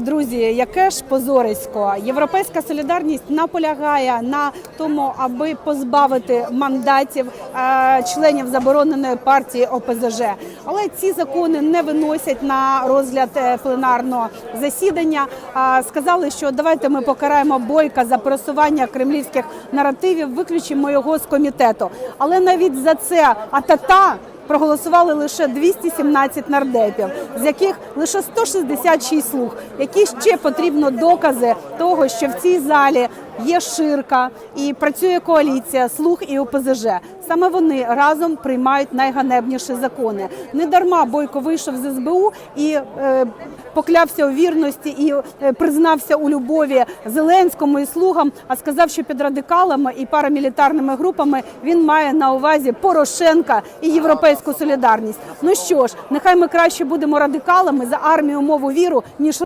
Друзі, яке ж позорисько. Європейська солідарність наполягає на тому, аби позбавити мандатів е, членів забороненої партії ОПЗЖ. Але ці закони не виносять на розгляд е, пленарного засідання. Сказали, що давайте ми покараємо бойка за просування кремлівських наративів, виключимо його з комітету. Але навіть за це атата проголосували лише 217 нардепів, з яких лише 166 слуг. Які ще потрібно докази того, що в цій залі є ширка і працює коаліція слуг і ОПЗЖ. Саме вони разом приймають найганебніші закони. Не дарма Бойко вийшов з СБУ і е, поклявся у вірності і е, признався у любові Зеленському і слугам, а сказав, що під радикалами і парамілітарними групами він має на увазі Порошенка і європейську солідарність. Ну що ж, нехай ми краще будемо радикалами за армію, мову, віру, ніж